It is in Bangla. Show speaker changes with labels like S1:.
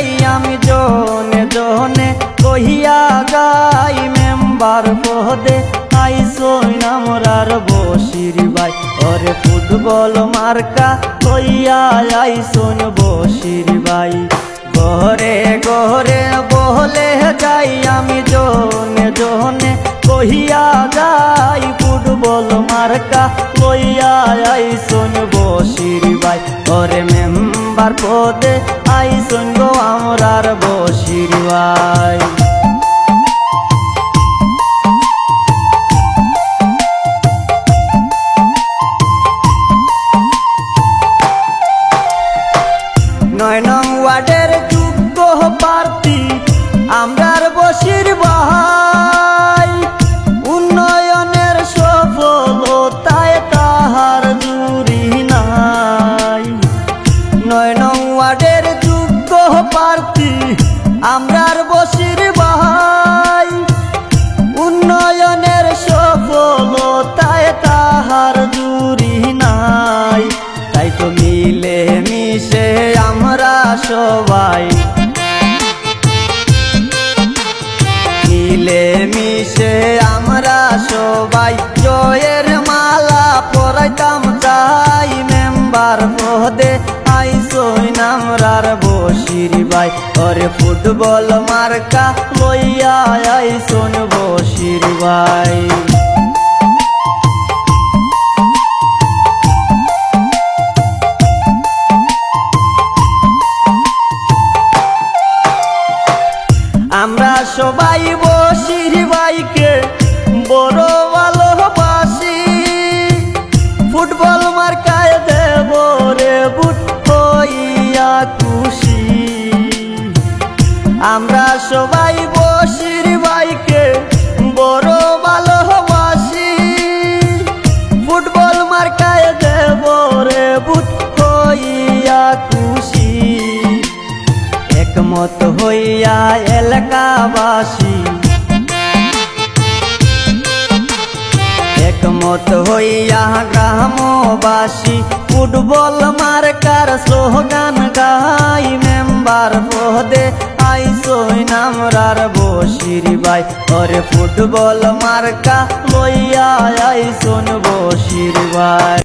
S1: যাই আমি জনে জনে কহিয়া গাই মেম্বার পদে। আইসই আমরার বসির ভাই। ওরে ফুটবল মার্কা কইয়া আইসন বসির ভাই। গহরে গহরে বহলে যাই আমি জনে জনে কহিয়া যাই ফুটবল মার্কা লইয়া আইসন বসির ভাই। ওরে মেম্বার পদে আইসন নং ওয়ার্ডের যোগ্য প্রার্থী আমরার বসির ভাই। উন্নয়নের সফলতায় তাহার জুরি নাই। তাই তো মিলে মিশে আমরা সবাই। মিলে মিশে আমরা সবাই জয়ের মালা পরাইতাম চাই মেম্বার পদে আইসই নামরার বসির ভাই। ওরে ফুটবল মার্কা লইয়া আইসন বসির ভাই। আমরা সবাই বসির ভাইকে বড় ভালোবাসি। ফুটবল আমরা সবাই বসির ভাইকে বড় ভালোবাসি। ফুটবল মার্কায় দেব রে বুট হইয়া খুশি। একমত হইয়া এলাকাবাসী। একমত হইয়া গ্রামবাসী। ফুটবল মার্কার স্লোগান গাই মেম্বার পদে আইসই নামরার বসির ভাই। ওরে ফুটবল মার্কা লইয়া আইসন বসির ভাই।